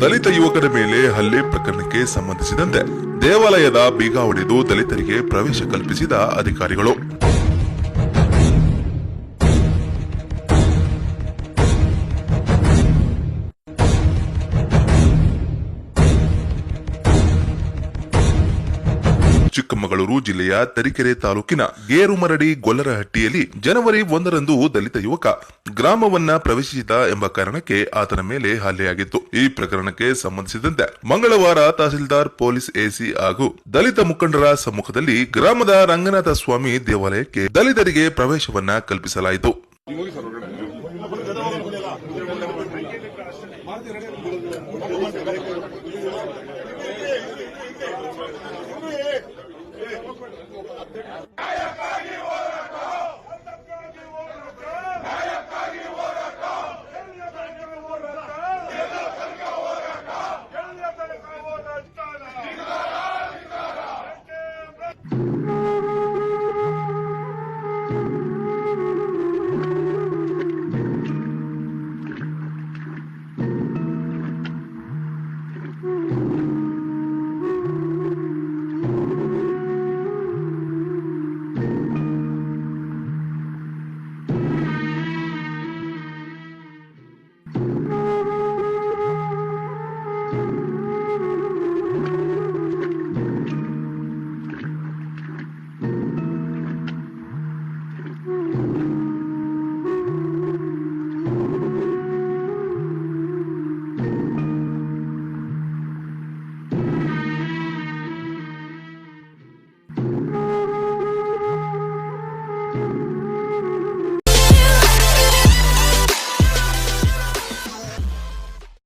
ದಲಿತ ಯುವಕರ ಮೇಲೆ ಹಲ್ಲೆ ಪ್ರಕರಣಕ್ಕೆ ಸಂಬಂಧಿಸಿದಂತೆ ದೇವಾಲಯದ ಬೀಗ ಹೊಡೆದು ದಲಿತರಿಗೆ ಪ್ರವೇಶ ಕಲ್ಪಿಸಿದ ಅಧಿಕಾರಿಗಳು. ಚಿಕ್ಕಮಗಳೂರು ಜಿಲ್ಲೆಯ ತರೀಕೆರೆ ತಾಲೂಕಿನ ಗೇರುಮರಡಿ ಗೊಲ್ಲರಹಟ್ಟಿಯಲ್ಲಿ ಜನವರಿ ಒಂದರಂದು ದಲಿತ ಯುವಕ ಗ್ರಾಮವನ್ನ ಪ್ರವೇಶಿಸಿದ ಎಂಬ ಕಾರಣಕ್ಕೆ ಆತನ ಮೇಲೆ ಹಲ್ಲೆಯಾಗಿತ್ತು. ಈ ಪ್ರಕರಣಕ್ಕೆ ಸಂಬಂಧಿಸಿದಂತೆ ಮಂಗಳವಾರ ತಹಸೀಲ್ದಾರ್, ಪೊಲೀಸ್ ಎಸಿ ಹಾಗೂ ದಲಿತ ಮುಖಂಡರ ಸಮ್ಮುಖದಲ್ಲಿ ಗ್ರಾಮದ ರಂಗನಾಥ ಸ್ವಾಮಿ ದೇವಾಲಯಕ್ಕೆ ದಲಿತರಿಗೆ ಪ್ರವೇಶವನ್ನ ಕಲ್ಪಿಸಲಾಯಿತು.